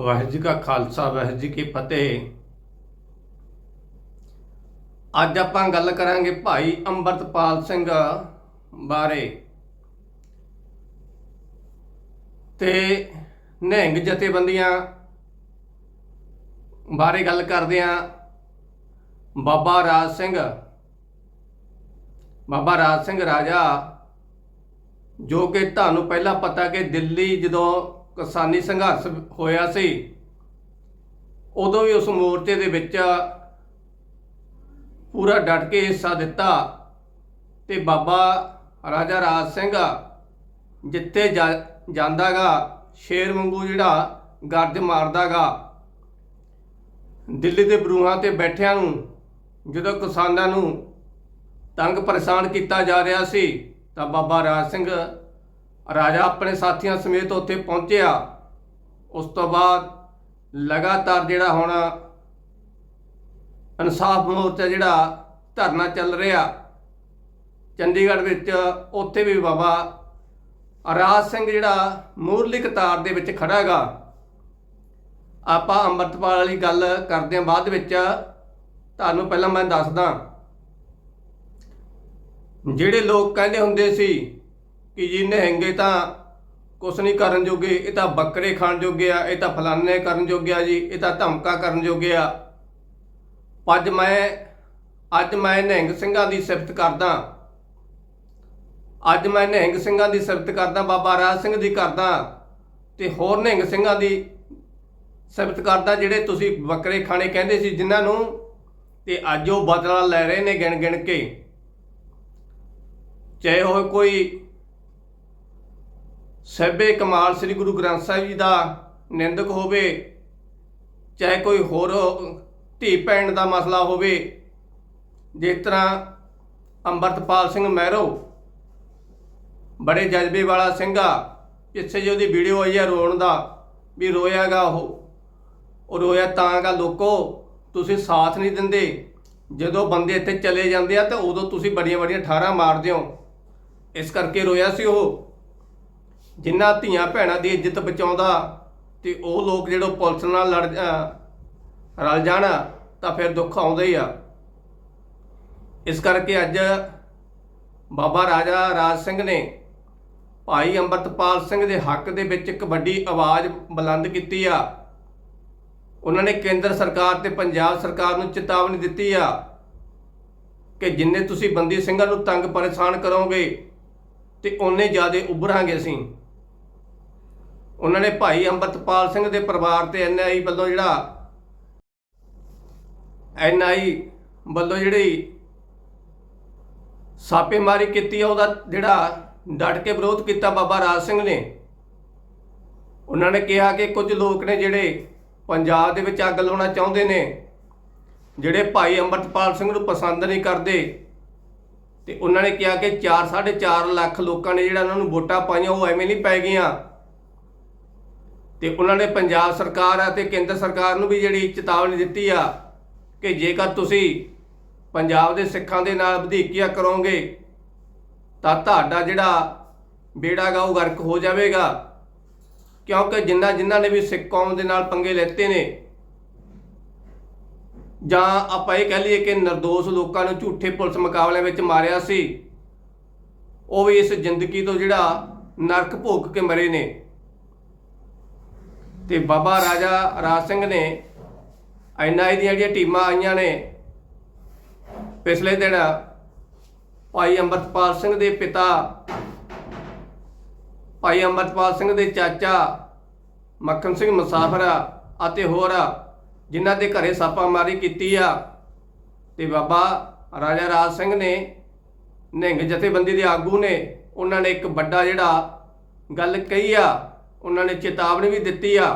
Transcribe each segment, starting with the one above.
ਵਾਹਿਗੁਰੂ ਜੀ ਕਾ ਖਾਲਸਾ, ਵਾਹਿਗੁਰੂ ਜੀ ਕੀ ਫਤਿਹ। ਅੱਜ ਆਪਾਂ ਗੱਲ ਕਰਾਂਗੇ ਭਾਈ ਅੰਮ੍ਰਿਤਪਾਲ ਸਿੰਘ ਬਾਰੇ। ਤੇ ਨਿਹੰਗ ਜਥੇਬੰਦੀਆਂ ਬਾਰੇ ਗੱਲ ਕਰਦੇ ਆਂ ਬਾਬਾ ਰਾਜ ਸਿੰਘ। ਬਾਬਾ ਰਾਜ ਸਿੰਘ ਰਾਜਾ, ਜੋ ਕਿ ਤੁਹਾਨੂੰ ਪਹਿਲਾਂ ਪਤਾ ਕਿ ਦਿੱਲੀ ਜਦੋਂ ਕਿਸਾਨੀ ਸੰਘਰਸ਼ ਹੋਇਆ ਸੀ, ਉਦੋਂ ਵੀ ਉਸ ਮੋਰਚੇ ਦੇ ਵਿੱਚ ਪੂਰਾ ਡਟ ਕੇ ਹਿੱਸਾ ਦਿੱਤਾ ਤੇ ਬਾਬਾ ਰਾਜਾ ਰਾਜ ਸਿੰਘ ਜਿੱਥੇ ਜਾ- ਜਾਂਦਾਗਾ, ਸ਼ੇਰ ਵਾਂਗੂ ਜਿਹੜਾ ਗਰਜ ਮਾਰਦਾਗਾ, ਦਿੱਲੀ ਦੇ ਬਰੂਹਾਂ ਤੇ ਬੈਠਿਆਂ ਨੂੰ, ਜਦੋਂ ਕਿਸਾਨਾਂ ਨੂੰ ਤੰਗ ਪਰੇਸ਼ਾਨ ਕੀਤਾ ਜਾ ਰਿਹਾ ਸੀ, ਤਾਂ ਬਾਬਾ ਰਾਜ ਸਿੰਘ ਰਾਜਾ ਆਪਣੇ ਸਾਥੀਆਂ ਸਮੇਤ ਉੱਥੇ ਪਹੁੰਚਿਆ। ਉਸ ਤੋਂ ਬਾਅਦ ਲਗਾਤਾਰ ਜਿਹੜਾ ਹੁਣ ਇਨਸਾਫ ਮੋਰਚਾ ਜਿਹੜਾ ਧਰਨਾ ਚੱਲ ਰਿਹਾ, ਚੰਡੀਗੜ੍ਹ ਵਿੱਚ ਉੱਥੇ ਵੀ ਬਾਬਾ ਰਾਜ ਸਿੰਘ ਜਿਹੜਾ ਮੂਰਲੀ ਕਤਾਰ ਦੇ ਵਿੱਚ ਖੜਾ ਹੈਗਾ। ਆਪਾਂ ਅੰਮ੍ਰਿਤਪਾਲ ਵਾਲੀ ਗੱਲ ਕਰਦੇ ਹਾਂ ਬਾਅਦ ਵਿੱਚ। ਤੁਹਾਨੂੰ ਪਹਿਲਾਂ ਮੈਂ ਦੱਸਦਾ, ਜਿਹੜੇ ਲੋਕ ਕਹਿੰਦੇ ਹੁੰਦੇ ਸੀ ਕਿ ਜੀ ਨਹਿੰਗੇ ਤਾਂ ਕੁਛ ਨਹੀਂ ਕਰਨ ਜੋਗੇ, ਇਹ ਤਾਂ ਬੱਕਰੇ ਖਾਣ ਜੋਗੇ ਆ, ਇਹ ਤਾਂ ਫਲਾਨੇ ਕਰਨ ਜੋਗੇ ਆ ਜੀ, ਇਹ ਤਾਂ ਧਮਕਾ ਕਰਨ ਜੋਗੇ ਆ। ਅੱਜ ਮੈਂ ਅੱਜ ਮੈਂ ਨਹਿੰਗ ਸਿੰਘਾਂ ਦੀ ਸਿਫਤ ਕਰਦਾ। ਅੱਜ ਮੈਂ ਨਹਿੰਗ ਸਿੰਘਾਂ ਦੀ ਸਿਫਤ ਕਰਦਾ, ਬਾਬਾ ਰਾਜ ਸਿੰਘ ਦੀ ਕਰਦਾ ਤੇ ਹੋਰ ਨਿਹੰਗ ਸਿੰਘਾਂ ਦੀ ਸਿਫਤ ਕਰਦਾ ਜਿਹੜੇ ਤੁਸੀਂ ਬੱਕਰੇ ਖਾਣੇ ਕਹਿੰਦੇ ਸੀ ਜਿਨ੍ਹਾਂ ਨੂੰ ਤੇ ਅੱਜ ਉਹ ਬਦਲਾ ਲੈ ਰਹੇ ਨੇ ਗਿਣ ਗਿਣ ਕੇ। ਚਾਹੇ ਉਹ ਕੋਈ ਸਭੇ ਕਮਾਲ ਸ੍ਰੀ ਗੁਰੂ ਗ੍ਰੰਥ ਸਾਹਿਬ ਜੀ ਦਾ ਨਿੰਦਕ ਹੋਵੇ, ਚਾਹੇ ਕੋਈ ਹੋਰ ਧੀ ਭੈਣ ਦਾ ਮਸਲਾ ਹੋਵੇ, ਜਿਸ ਤਰ੍ਹਾਂ ਅੰਮ੍ਰਿਤਪਾਲ ਸਿੰਘ ਮਹਿਰੋ, ਬੜੇ ਜਜ਼ਬੇ ਵਾਲਾ ਸਿੰਘ ਆ, ਪਿੱਛੇ ਜੇ ਉਹਦੀ ਵੀਡੀਓ ਆਈ ਆ ਰੋਣ ਦਾ, ਵੀ ਰੋਇਆਗਾ ਉਹ। ਉਹ ਰੋਇਆ ਤਾਂ ਗਾ, ਲੋਕੋ, ਤੁਸੀਂ ਸਾਥ ਨਹੀਂ ਦਿੰਦੇ। ਜਦੋਂ ਬੰਦੇ ਇੱਥੇ ਚਲੇ ਜਾਂਦੇ ਆ, ਤਾਂ ਉਦੋਂ ਤੁਸੀਂ ਬੜੀਆਂ ਬੜੀਆਂ ਠਾਰਾਂ ਮਾਰਦੇ ਹੋ। ਇਸ ਕਰਕੇ ਰੋਇਆ ਸੀ ਉਹ। ਜਿਨ੍ਹਾਂ ਧੀਆਂ ਭੈਣਾਂ ਦੀ ਇੱਜ਼ਤ ਬਚਾਉਂਦਾ ਤੇ ਉਹ ਲੋਕ ਜਿਹੜੇ ਪੁਲਿਸ ਨਾਲ ਲੜ, ਅਹ, ਰਲ ਜਾਣ, ਤਾਂ ਫਿਰ ਦੁੱਖ ਆਉਂਦਾ ਹੀ ਆ। ਇਸ ਕਰਕੇ ਅੱਜ ਬਾਬਾ ਰਾਜਾ ਰਾਜ ਸਿੰਘ ਨੇ ਭਾਈ ਅੰਮ੍ਰਿਤਪਾਲ ਸਿੰਘ ਦੇ ਹੱਕ ਦੇ ਵਿੱਚ ਇੱਕ ਵੱਡੀ ਆਵਾਜ਼ ਬੁਲੰਦ ਕੀਤੀ ਆ। ਉਹਨਾਂ ਨੇ ਕੇਂਦਰ ਸਰਕਾਰ ਤੇ ਪੰਜਾਬ ਸਰਕਾਰ ਨੂੰ ਚੇਤਾਵਨੀ ਦਿੱਤੀ ਆ ਕਿ ਜਿੰਨੇ ਤੁਸੀਂ ਬੰਦੀ ਸਿੰਘਾਂ ਨੂੰ ਤੰਗ ਪਰੇਸ਼ਾਨ ਕਰੋਗੇ ਤੇ ਉਹਨੇ ਜ਼ਿਆਦਾ ਉੱਭਰਾਂਗੇ ਅਸੀਂ। ਉਹਨਾਂ ਨੇ ਭਾਈ ਅੰਮ੍ਰਿਤਪਾਲ ਸਿੰਘ ਦੇ ਪਰਿਵਾਰ ਤੇ ਐਨਆਈ ਵੱਲੋਂ ਜਿਹੜਾ ਐਨਆਈ ਵੱਲੋਂ ਜਿਹੜੀ ਛਾਪੇਮਾਰੀ ਕੀਤੀ ਆ, ਉਹਦਾ ਜਿਹੜਾ ਡਟ ਕੇ ਵਿਰੋਧ ਕੀਤਾ ਬਾਬਾ ਰਾਜ ਸਿੰਘ ਨੇ, ਉਹਨਾਂ ਨੇ ਕਿਹਾ ਕਿ ਕੁਝ ਲੋਕ ਨੇ ਜਿਹੜੇ ਪੰਜਾਬ ਦੇ ਵਿੱਚ ਅੱਗ ਲਾਉਣਾ ਚਾਹੁੰਦੇ ਨੇ, ਜਿਹੜੇ ਭਾਈ ਅੰਮ੍ਰਿਤਪਾਲ ਸਿੰਘ ਨੂੰ ਪਸੰਦ ਨਹੀਂ ਕਰਦੇ, ਤੇ ਉਹਨਾਂ ਨੇ ਕਿਹਾ ਕਿ 4 4.5 ਲੱਖ ਲੋਕਾਂ ਨੇ ਜਿਹੜਾ ਉਹਨਾਂ ਨੂੰ ਵੋਟਾਂ ਪਾਈਆਂ, ਉਹ ਐਵੇਂ ਨਹੀਂ ਪੈ ਗਈਆਂ। ਤੇ ਉਹਨਾਂ ਨੇ ਪੰਜਾਬ ਸਰਕਾਰ ਅਤੇ ਕੇਂਦਰ ਸਰਕਾਰ ਨੂੰ ਵੀ ਜਿਹੜੀ ਚੇਤਾਵਨੀ ਦਿੱਤੀ ਆ ਕਿ ਜੇਕਰ ਤੁਸੀਂ ਪੰਜਾਬ ਦੇ ਸਿੱਖਾਂ ਦੇ ਨਾਲ ਵਧੀਕੀਆ ਕਰੋਗੇ, ਤਾਂ ਤੁਹਾਡਾ ਜਿਹੜਾ ਬੇੜਾ ਗਾ ਉਹ ਗਰਕ ਹੋ ਜਾਵੇਗਾ। ਕਿਉਂਕਿ ਜਿੰਨਾ ਜਿਨ੍ਹਾਂ ਨੇ ਵੀ ਸਿੱਖ ਕੌਮ ਦੇ ਨਾਲ ਪੰਗੇ ਲੈਤੇ ਨੇ, ਜਾਂ ਆਪਾਂ ਇਹ ਕਹਿ ਲਈਏ ਕਿ નિર્ਦੋਸ਼ ਲੋਕਾਂ ਨੂੰ ਝੂਠੇ ਪੁਲਿਸ ਮੁਕਾਬਲਿਆਂ ਵਿੱਚ ਮਾਰਿਆ ਸੀ, ਉਹ ਵੀ ਇਸ ਜ਼ਿੰਦਗੀ ਤੋਂ ਜਿਹੜਾ ਨਰਕ ਭੋਗ ਕੇ ਮਰੇ ਨੇ। ਤੇ ਬਾਬਾ ਰਾਜਾ ਰਾਜ ਸਿੰਘ ਨੇ ਐਨਆਈ ਦੀਆਂ ਜਿਹੜੀਆਂ ਟੀਮਾਂ ਆਈਆਂ ਨੇ, ਪਿਛਲੇ ਦਿਨ ਭਾਈ ਅੰਮ੍ਰਿਤਪਾਲ ਸਿੰਘ ਦੇ ਪਿਤਾ, ਭਾਈ ਅੰਮ੍ਰਿਤਪਾਲ ਸਿੰਘ ਦੇ ਚਾਚਾ, ਮੱਖਣ ਸਿੰਘ ਮੁਸਾਫਰ ਅਤੇ ਹੋਰ ਜਿਨ੍ਹਾਂ ਦੇ ਘਰੇ ਛਾਪਾਮਾਰੀ ਕੀਤੀ ਆ, ਤੇ ਬਾਬਾ ਰਾਜਾ ਰਾਜ ਸਿੰਘ ਨੇ, ਨਿਹੰਗ ਜਥੇਬੰਦੀ ਦੇ ਆਗੂ ਨੇ, ਉਹਨਾਂ ਨੇ ਇੱਕ ਵੱਡਾ ਜਿਹੜਾ ਗੱਲ ਕਹੀ ਆ ਉਹਨਾਂ ਨੇ ਚੇਤਾਵਨੀ ਵੀ ਦਿੱਤੀ ਆ।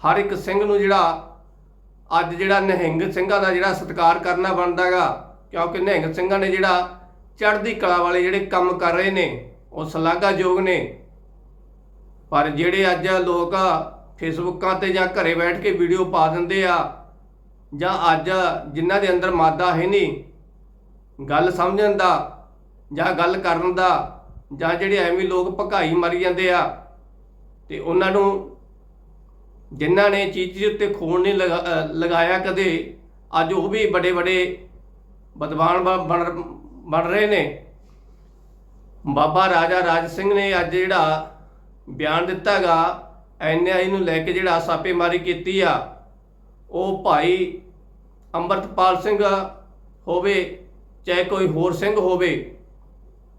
ਹਰ ਇੱਕ ਸਿੰਘ ਨੂੰ ਜਿਹੜਾ ਅੱਜ ਜਿਹੜਾ ਨਿਹੰਗ ਸਿੰਘਾਂ ਦਾ ਜਿਹੜਾ ਸਤਿਕਾਰ ਕਰਨਾ ਬਣਦਾਗਾ ਕਿਉਂਕਿ ਨਿਹੰਗ ਸਿੰਘਾਂ ਨੇ ਜਿਹੜਾ ਚੜ੍ਹਦੀ ਕਲਾ ਵਾਲੇ ਜਿਹੜੇ ਕੰਮ ਕਰ ਰਹੇ ਨੇ, ਉਹ ਸ਼ਲਾਘਾਯੋਗ ਨੇ। ਪਰ ਜਿਹੜੇ ਅੱਜ ਲੋਕ ਫੇਸਬੁੱਕਾਂ ਤੇ ਜਾਂ ਘਰੇ ਬੈਠ ਕੇ ਵੀਡੀਓ ਪਾ ਦਿੰਦੇ ਆ, ਜਾਂ ਅੱਜ ਜਿਨ੍ਹਾਂ ਦੇ ਅੰਦਰ ਮਾਦਾ ਹੈ ਨਹੀਂ, ਗੱਲ ਸਮਝਣ ਦਾ ਜਾਂ ਗੱਲ ਕਰਨ ਦਾ, ਜਾਂ ਜਿਹੜੇ ਐਵੇਂ ਲੋਕ ਭਕਾਈ ਮਰੀ ਜਾਂਦੇ ਆ ਤੇ ਉਹਨਾਂ ਨੂੰ ਜਿਨ੍ਹਾਂ ਨੇ ਚੀਚੀ ਉੱਤੇ ਖੂਨ ਨਹੀਂ ਲਗਾ- ਲਗਾਇਆ ਕਦੇ, ਅੱਜ ਉਹ ਵੀ ਬੜੇ ਬੜੇ ਬਦਵਾਨ ਬ- ਬਣ ਬਣ ਰਹੇ ਨੇ। ਬਾਬਾ ਰਾਜਾ ਰਾਜ ਸਿੰਘ ਨੇ ਅੱਜ ਜਿਹੜਾ ਬਿਆਨ ਦਿੱਤਾਗਾ ਐਨਆਈ ਨੂੰ ਲੈ ਕੇ ਜਿਹੜਾ ਛਾਪੇਮਾਰੀ ਕੀਤੀ ਆ, ਉਹ ਭਾਈ ਅੰਮ੍ਰਿਤਪਾਲ ਸਿੰਘ ਹੋਵੇ, ਚਾਹੇ ਕੋਈ ਹੋਰ ਸਿੰਘ ਹੋਵੇ।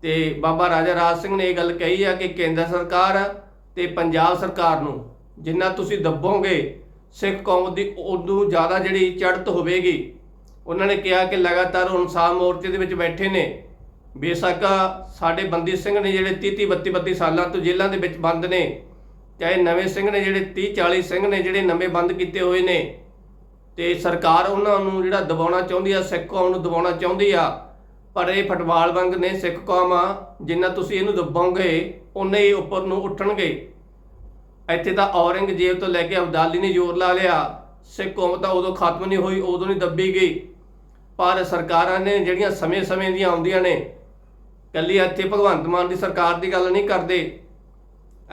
ਤੇ ਬਾਬਾ ਰਾਜਾ ਰਾਜ ਸਿੰਘ ਨੇ ਇਹ ਗੱਲ ਕਹੀ ਆ ਕਿ ਕੇਂਦਰ ਸਰਕਾਰ ਤੇ ਪੰਜਾਬ ਸਰਕਾਰ ਨੂੰ, ਜਿੰਨਾ ਤੁਸੀਂ ਦੱਬੋਗੇ, ਸਿੱਖ ਕੌਮ ਦੀ ਉਦੋਂ ਜ਼ਿਆਦਾ ਜਿਹੜੀ ਚੜ੍ਹਤ ਹੋਵੇਗੀ, ਉਹਨਾਂ ਨੇ ਕਿਹਾ ਕਿ ਲਗਾਤਾਰ ਉਹ ਇਨਸਾਨ ਮੋਰਚੇ ਦੇ ਵਿੱਚ ਬੈਠੇ ਨੇ। ਬੇਸ਼ੱਕ ਸਾਡੇ ਬੰਦੀ ਸਿੰਘ ਨੇ ਜਿਹੜੇ 30 32 32 ਸਾਲਾਂ ਤੋਂ ਜੇਲ੍ਹਾਂ ਦੇ ਵਿੱਚ ਬੰਦ ਨੇ, ਚਾਹੇ ਨਵੇਂ ਸਿੰਘ ਨੇ ਜਿਹੜੇ 30 40 ਸਿੰਘ ਨੇ ਜਿਹੜੇ ਨਵੇਂ ਬੰਦ ਕੀਤੇ ਹੋਏ ਨੇ, ਤੇ ਸਰਕਾਰ ਉਹਨਾਂ ਨੂੰ ਜਿਹੜਾ ਦਬਾਉਣਾ ਚਾਹੁੰਦੀ ਆ, ਸਿੱਖ ਕੌਮ ਨੂੰ ਦਬਾਉਣਾ ਚਾਹੁੰਦੀ ਆ, ਪਰ ਇਹ ਫਟਵਾਲ ਵਾਂਗ ਨੇ ਸਿੱਖ ਕੌਮ ਆ, ਜਿੰਨਾ ਤੁਸੀਂ ਇਹਨੂੰ ਦਬਾਓਗੇ ਉਨੇ ਹੀ ਉੱਪਰ ਨੂੰ ਉੱਠਣਗੇ। ਇੱਥੇ ਤਾਂ ਔਰੰਗਜ਼ੇਬ ਤੋਂ ਲੈ ਕੇ ਅਬਦਾਲੀ ਨੇ ਜ਼ੋਰ ਲਾ ਲਿਆ। ਸਿੱਖ ਕੌਮ ਤਾਂ ਉਦੋਂ ਖਤਮ ਨਹੀਂ ਹੋਈ, ਉਦੋਂ ਨਹੀਂ ਦੱਬੀ ਗਈ। ਪਰ ਸਰਕਾਰਾਂ ਨੇ ਜਿਹੜੀਆਂ ਸਮੇਂ-ਸਮੇਂ ਦੀਆਂ ਆਉਂਦੀਆਂ ਨੇ ਕੱਲੀ ਇੱਥੇ ਭਗਵੰਤ ਮਾਨ ਦੀ ਸਰਕਾਰ ਦੀ ਗੱਲ ਨਹੀਂ ਕਰਦੇ।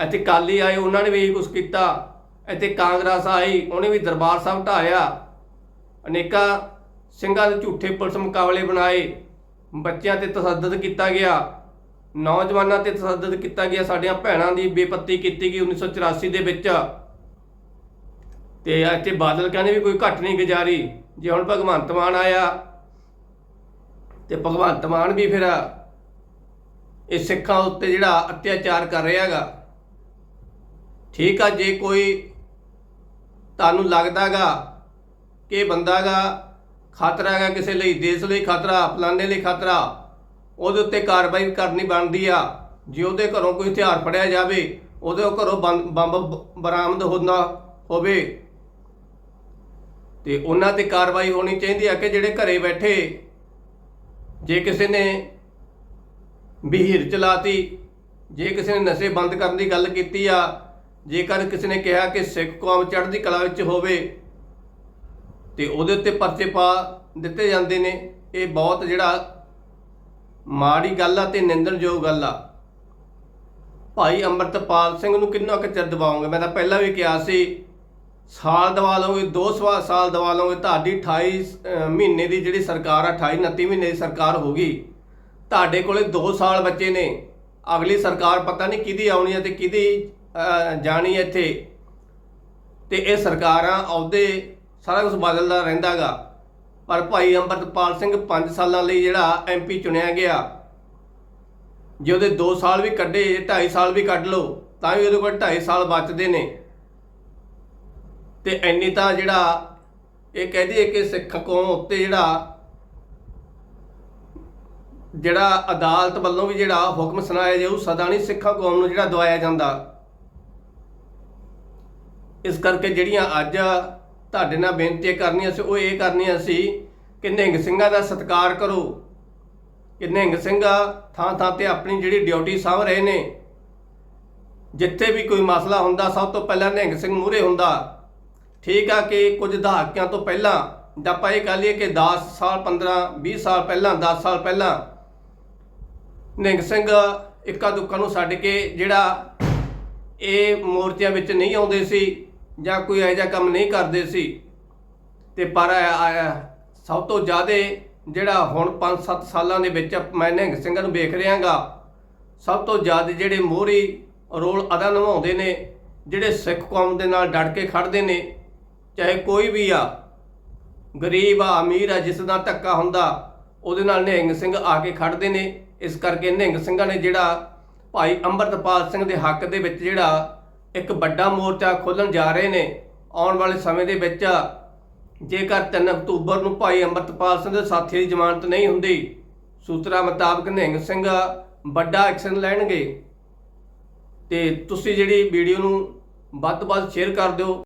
ਇੱਥੇ ਕਾਲੀ ਆਏ, ਉਹਨਾਂ ਨੇ ਵੀ ਇਹੀ ਕੁਝ ਕੀਤਾ। ਇੱਥੇ ਕਾਂਗਰਸ ਆਈ, ਉਹਨੇ ਵੀ ਦਰਬਾਰ ਸਾਹਿਬ ਢਾਇਆ ਅਨੇਕਾਂ ਸਿੰਘਾਂ ਦੇ ਝੂਠੇ ਪੁਲਿਸ ਮੁਕਾਬਲੇ ਬਣਾਏ। ਬੱਚਿਆਂ ਤੇ ਤਸੱਦਦ ਕੀਤਾ ਗਿਆ। ਨੌਜਵਾਨਾਂ ਤੇ ਤਸੱਦਦ ਕੀਤਾ ਗਿਆ, ਸਾਡੀਆਂ ਭੈਣਾਂ ਦੀ ਬੇਪੱਤੀ ਕੀਤੀ ਗਈ 1984 ਦੇ ਵਿੱਚ। ਤੇ ਇੱਥੇ ਬਾਦਲ ਕਹਿੰਦੇ ਵੀ ਕੋਈ ਘੱਟ ਨਹੀਂ ਗੁਜ਼ਾਰੀ। ਜੇ ਹੁਣ ਭਗਵੰਤ ਮਾਨ ਆਇਆ, ਤੇ ਭਗਵੰਤ ਮਾਨ ਵੀ ਫਿਰ ਇਹ ਸਿੱਖਾਂ ਉੱਤੇ ਜਿਹੜਾ ਅਤਿਆਚਾਰ ਕਰ ਰਿਹਾ ਹੈਗਾ। ਠੀਕ ਆ, ਜੇ ਕੋਈ ਤੁਹਾਨੂੰ ਲੱਗਦਾਗਾ ਕਿ ਇਹ ਬੰਦਾਗਾ ਖਤਰਾ ਹੈਗਾ ਕਿਸੇ ਲਈ, ਦੇਸ਼ ਲਈ ਖਤਰਾ, ਫਲਾਣੇ ਲਈ ਖਤਰਾ ਉਹਦੇ ਉੱਤੇ ਕਾਰਵਾਈ ਕਰਨੀ ਬਣਦੀ ਆ। ਜੇ ਉਹਦੇ ਘਰੋਂ ਕੋਈ ਹਥਿਆਰ ਫੜਿਆ ਜਾਵੇ, ਉਹਦੇ ਘਰੋਂ ਬੰਬ ਬੰਬ ਬਰਾਮਦ ਹੁੰਦਾ ਹੋਵੇ। ਤੇ ਉਹਨਾਂ ਤੇ ਕਾਰਵਾਈ ਹੋਣੀ ਚਾਹੀਦੀ ਆ ਕਿ ਜਿਹੜੇ ਘਰੇ ਬੈਠੇ, ਜੇ ਕਿਸੇ ਨੇ ਬਹੀਰ ਚਲਾਤੀ, ਜੇ ਕਿਸੇ ਨੇ ਨਸ਼ੇ ਬੰਦ ਕਰਨ ਦੀ ਗੱਲ ਕੀਤੀ ਆ, ਜੇਕਰ ਕਿਸੇ ਨੇ ਕਿਹਾ ਕਿ ਸਿੱਖ ਕੌਮ ਚੜ੍ਹਦੀ ਕਲਾ ਵਿੱਚ ਹੋਵੇ, ਤੇ ਉਹਦੇ ਉੱਤੇ ਪਰਚੇ ਪਾ ਦਿੱਤੇ ਜਾਂਦੇ ਨੇ। ਇਹ ਬਹੁਤ ਜਿਹੜਾ ਮਾੜੀ ਗੱਲ ਆ ਤੇ ਨਿੰਦਣਯੋਗ ਗੱਲ ਆ। ਭਾਈ ਅੰਮ੍ਰਿਤਪਾਲ ਸਿੰਘ ਨੂੰ ਕਿੰਨਾ ਕੁ ਚਿਰ ਦਬਾਓਗੇ? ਮੈਂ ਤਾਂ ਪਹਿਲਾਂ ਵੀ ਕਿਹਾ ਸੀ, ਸਾਲ ਦਵਾ ਲਓਗੇ, ਦੋ ਸਵਾ ਸਾਲ ਦਵਾ ਲਓਗੇ, ਤੁਹਾਡੀ 28 ਮਹੀਨੇ ਦੀ ਜਿਹੜੀ ਸਰਕਾਰ ਆ 28 29 ਮਹੀਨੇ ਦੀ ਸਰਕਾਰ ਹੋ ਗਈ ਤੁਹਾਡੇ ਕੋਲੇ 2 ਸਾਲ ਬੱਚੇ ਨੇ। ਅਗਲੀ ਸਰਕਾਰ ਪਤਾ ਨਹੀਂ ਕਿਹਦੀ ਆਉਣੀ ਹੈ ਤੇ ਕਿਹਦੀ ਜਾਣੀ ਹੈ ਇੱਥੇ। ਤੇ ਇਹ ਸਰਕਾਰਾਂ ਅਹੁਦੇ ਸਾਰਾ ਕੁਝ ਬਦਲਦਾ ਰਹਿੰਦਾਗਾ। ਪਰ ਭਾਈ ਅੰਮ੍ਰਿਤਪਾਲ ਸਿੰਘ 5 ਸਾਲਾਂ ਲਈ ਜਿਹੜਾ ਐਮਪੀ ਚੁਣਿਆ ਗਿਆ। ਜੇ ਉਹਦੇ 2 ਸਾਲ ਵੀ ਕੱਢੇ 2.5 ਸਾਲ ਵੀ ਕੱਢ ਲਓ, ਤਾਂ ਵੀ ਉਹਦੇ ਕੋਲ 2.5 ਸਾਲ ਬਚਦੇ ਨੇ। ਤੇ ਇੰਨੀ ਤਾਂ ਜਿਹੜਾ ਇਹ ਕਹਿ ਹੈ ਕਿ ਸਿੱਖ ਕੌਮ ਉੱਤੇ ਜਿਹੜਾ ਜਿਹੜਾ ਅਦਾਲਤ ਵੱਲੋਂ ਵੀ ਜਿਹੜਾ ਹੁਕਮ ਸੁਣਾਇਆ ਜਾਊ, ਸਦਾ ਨਹੀਂ ਸਿੱਖਾਂ ਕੌਮ ਨੂੰ ਜਿਹੜਾ ਦਵਾਇਆ ਜਾਂਦਾ। ਇਸ ਕਰਕੇ ਜਿਹੜੀਆਂ ਅੱਜ ਤੁਹਾਡੇ ਨਾਲ ਬੇਨਤੀ ਕਰਨੀਆਂ ਸੀ ਉਹ ਇਹ ਕਰਨੀਆਂ ਸੀ ਕਿ ਨਿਹੰਗ ਸਿੰਘਾਂ ਦਾ ਸਤਿਕਾਰ ਕਰੋ। ਕਿ ਨਿਹੰਗ ਸਿੰਘਾ ਥਾਂ ਥਾਂ ਤੇ ਆਪਣੀ ਜਿਹੜੀ ਡਿਊਟੀ ਸਾਂਭ ਰਹੇ ਨੇ, ਜਿੱਥੇ ਵੀ ਕੋਈ ਮਸਲਾ ਹੁੰਦਾ, ਸਭ ਤੋਂ ਪਹਿਲਾਂ ਨਿਹੰਗ ਸਿੰਘ ਮੂਹਰੇ ਹੁੰਦਾ। ਠੀਕ ਆ ਕਿ ਕੁਝ ਦਹਾਕਿਆਂ ਤੋਂ ਪਹਿਲਾਂ ਆਪਾਂ ਇਹ ਕਹ ਲਈਏ ਕਿ 10 ਸਾਲ 15 20 ਸਾਲ ਪਹਿਲਾਂ 10 ਸਾਲ ਪਹਿਲਾਂ, ਨਿਹੰਗ ਸਿੰਘ ਇੱਕਾ ਦੁੱਕਾ ਨੂੰ ਛੱਡ ਕੇ ਜਿਹੜਾ ਇਹ ਮੋਰਚਿਆਂ ਵਿੱਚ ਨਹੀਂ ਆਉਂਦੇ ਸੀ ਜਾਂ ਕੋਈ ਇਹੋ ਜਿਹਾ ਕੰਮ ਨਹੀਂ ਕਰਦੇ ਸੀ, ਤੇ ਪਰ ਸਭ ਤੋਂ ਜ਼ਿਆਦਾ ਜਿਹੜਾ ਹੁਣ 5-7 ਸਾਲਾਂ ਦੇ ਵਿੱਚ ਮੈਂ ਨਿਹੰਗ ਸਿੰਘਾਂ ਨੂੰ ਵੇਖ ਰਿਹਾਗਾ, ਸਭ ਤੋਂ ਜ਼ਿਆਦਾ ਜਿਹੜੇ ਮੋਹਰੀ ਰੋਲ ਅਦਾ ਨਿਭਾਉਂਦੇ ਨੇ, ਜਿਹੜੇ ਸਿੱਖ ਕੌਮ ਦੇ ਨਾਲ ਡਟ ਕੇ ਖੜਦੇ ਨੇ, ਚਾਹੇ ਕੋਈ ਵੀ ਆ, ਗਰੀਬ ਆ, ਅਮੀਰ ਆ, ਜਿਸ ਦਾ ਧੱਕਾ ਹੁੰਦਾ, ਉਹਦੇ ਨਾਲ ਨਿਹੰਗ ਸਿੰਘ ਆ ਕੇ ਖੜਦੇ ਨੇ, ਇਸ ਕਰਕੇ ਨਿਹੰਗ ਸਿੰਘਾਂ ਨੇ ਜਿਹੜਾ ਭਾਈ ਅੰਮ੍ਰਿਤਪਾਲ ਸਿੰਘ ਦੇ ਹੱਕ ਦੇ ਵਿੱਚ ਜਿਹੜਾ ਇੱਕ ਵੱਡਾ ਮੋਰਚਾ ਖੋਲਣ ਜਾ ਰਹੇ ਨੇ ਆਉਣ ਵਾਲੇ ਸਮੇਂ ਦੇ ਵਿੱਚ। ਜੇਕਰ 3 ਅਕਤੂਬਰ ਨੂੰ ਭਾਈ ਅੰਮ੍ਰਿਤਪਾਲ ਸਿੰਘ ਦੇ ਸਾਥੀ ਦੀ ਜ਼ਮਾਨਤ ਨਹੀਂ ਹੁੰਦੀ, ਸੂਤਰਾਂ ਮੁਤਾਬਕ ਨਿਹੰਗ ਸਿੰਘ ਵੱਡਾ ਐਕਸ਼ਨ ਲੈਣਗੇ। ਤੇ ਤੁਸੀਂ ਜਿਹੜੀ ਵੀਡੀਓ ਨੂੰ ਵੱਧ ਤੋਂ ਵੱਧ ਸ਼ੇਅਰ ਕਰ ਦਿਓ।